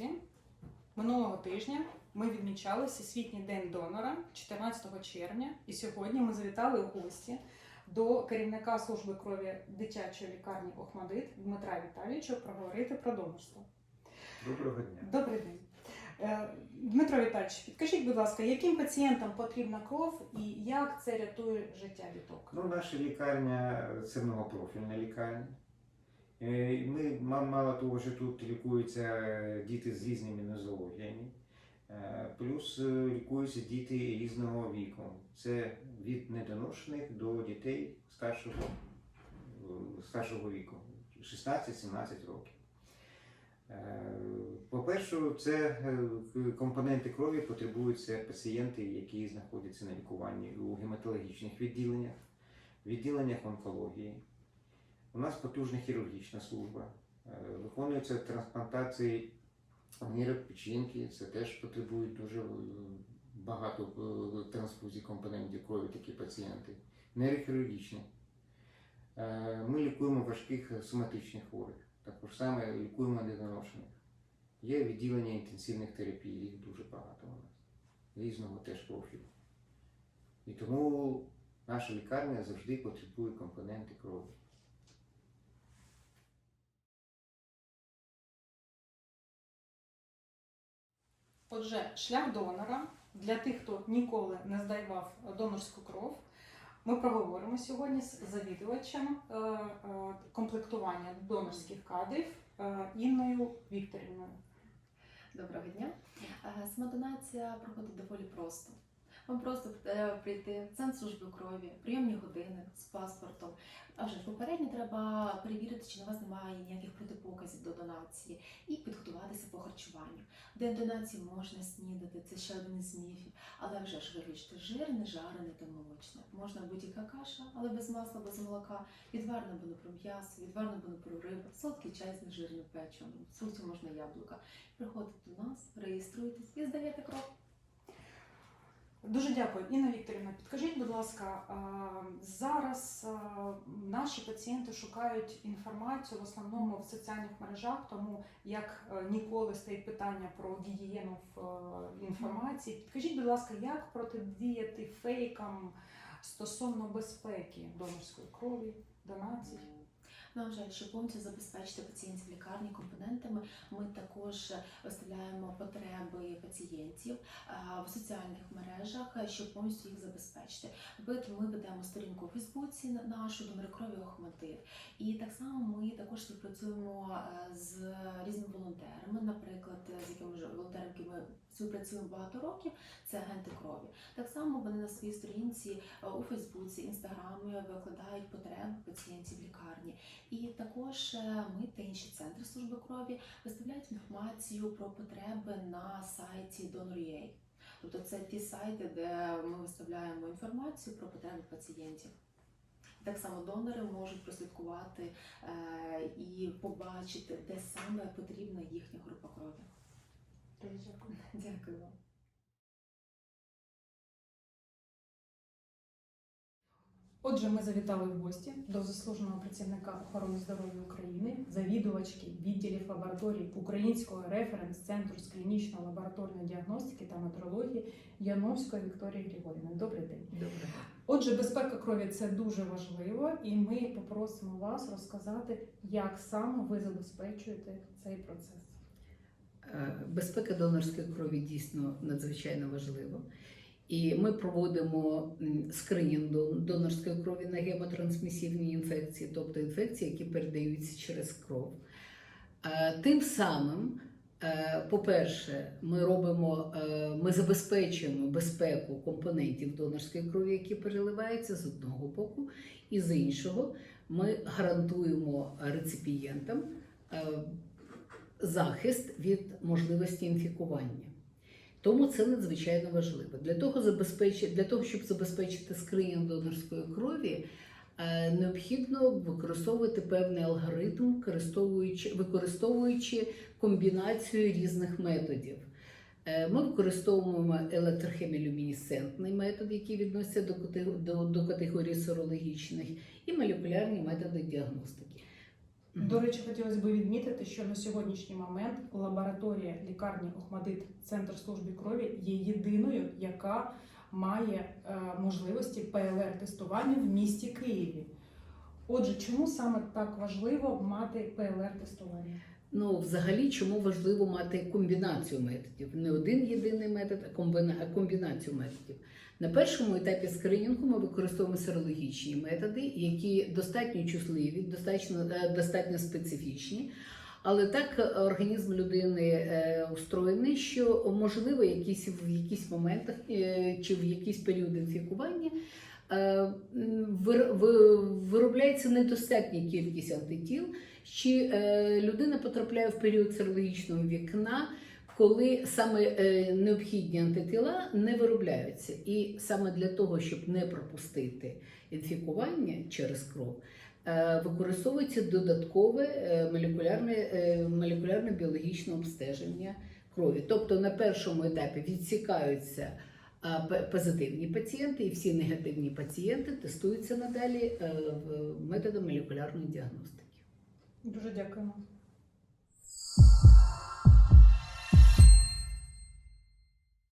друзі, минулого тижня ми відмічали Всесвітній день донора 14 червня, і сьогодні ми завітали у гості до керівника служби крові дитячої лікарні Охмадит Дмитра Віталійовича проговорити про донорство. Доброго дня. Добрий день. Е, Дмитро Віталійович, підкажіть, будь ласка, яким пацієнтам потрібна кров і як це рятує життя діток? Ну, наша лікарня це многопрофільна лікарня. Е, Ми мало того, що тут лікуються діти з різними нозологіями, е, плюс е, лікуються діти різного віку. Це від недоношених до дітей старшого, старшого віку, 16-17 років. По-перше, це компоненти крові потребуються пацієнти, які знаходяться на лікуванні у гематологічних відділеннях, відділеннях онкології. У нас потужна хірургічна служба. Е, Виконуються трансплантації нирок, печінки. Це теж потребують дуже е, багато е, трансфузій компонентів крові такі пацієнти. Нейрохірургічні. Ми лікуємо важких соматичних хворих. Також саме лікуємо недоношених. Є відділення інтенсивних терапій, їх дуже багато у нас. Різного теж профілю. І тому наша лікарня завжди потребує компоненти крові. Отже, шлях донора для тих, хто ніколи не здавав донорську кров. Ми проговоримо сьогодні з завідувачем е, е, комплектування донорських кадрів е, Інною Вікторівною. Доброго дня. Самодонація проходить доволі просто. Вам просто треба прийти в центр служби крові, прийомні години з паспортом. А вже попередньо треба перевірити, чи на вас немає ніяких протипоказів до донації, і підготуватися по харчуванню. День донації можна снідати, це ще один із міфів. Але вже ж виключте жирне, жарене та молочне. Можна будь-яка каша, але без масла, без молока, відварне було про м'ясо, відварне було про рибу, солодкий чай з нежирним печивом, фруктів можна яблука. Приходите до нас, реєструєтесь і здаєте кров. Дуже дякую, Інна Вікторівна. Підкажіть, будь ласка, зараз наші пацієнти шукають інформацію в основному в соціальних мережах, тому як е, ніколи стоїть питання про гігієну в е, інформації. Підкажіть, будь ласка, як протидіяти фейкам стосовно безпеки донорської крові, донацій? На жаль, щоб повністю забезпечити пацієнтів лікарні компонентами, ми також виставляємо потреби пацієнтів е, в соціальних мережах, щоб повністю їх забезпечити. Ми ведемо сторінку у Фейсбуці на- нашу «Донори крові Охматит. І так само ми також співпрацюємо е, з різними волонтерами, наприклад, з якими волонтерами ми співпрацюємо багато років, це агенти крові. Так само вони на своїй сторінці е, у Фейсбуці, інстаграмі викладають потреби пацієнтів лікарні. І також е, ми та інші центри служби крові виставляють інформацію про потреби на сайті Donor.ua. Тобто це ті сайти, де ми виставляємо інформацію про потреби пацієнтів. Так само донори можуть прослідкувати е, і побачити, де саме потрібна їхня група крові. Дякую. Дякую Отже, ми завітали в гості до заслуженого працівника охорони здоров'я України, завідувачки відділів лабораторій Українського референс-центру з клінічної лабораторної діагностики та метрології Яновської Вікторії Григорівни. Добрий день. Добре. Отже, безпека крові це дуже важливо, і ми попросимо вас розказати, як саме ви забезпечуєте цей процес. Е, Безпека донорської крові дійсно надзвичайно важлива. І ми проводимо скринінг донорської крові на гемотрансмісивні інфекції, тобто інфекції, які передаються через кров. Е, Тим самим, е, по-перше, ми робимо, е, ми забезпечуємо безпеку компонентів донорської крові, які переливаються з одного боку, і з іншого, ми гарантуємо реципієнтам захист від можливості інфікування. Тому це надзвичайно важливо. Для того, для того щоб забезпечити скринінг донорської крові, е, необхідно використовувати певний алгоритм, використовуючи, комбінацію різних методів. Е, Ми використовуємо електрохемілюмінесцентний метод, який відноситься до, категорії серологічних, і молекулярні методи діагностики. До речі, хотілося б відмітити, що на сьогоднішній момент лабораторія лікарні Охмадит Центр служби крові є єдиною, яка має е, можливості ПЛР-тестування в місті Києві. Отже, чому саме так важливо мати ПЛР-тестування? Ну, взагалі, чому важливо мати комбінацію методів? Не один єдиний метод, а комбіна- комбінацію методів. На першому етапі скринінгу ми використовуємо серологічні методи, які достатньо чутливі, достатньо, е, достатньо специфічні. Але так е, організм людини е, устроєний, що можливо якісь в якісь моментах чи в якісь періоди інфікування виробляється недостатня кількість антитіл, чи е, людина потрапляє в період серологічного вікна, коли саме е, необхідні антитіла не виробляються. І саме для того, щоб не пропустити інфікування через кров, е, використовується додаткове е, молекулярне, е, молекулярне біологічне обстеження крові. Тобто на першому етапі відсікаються позитивні пацієнти, і всі негативні пацієнти тестуються надалі е, методом молекулярної діагностики. Дуже дякуємо.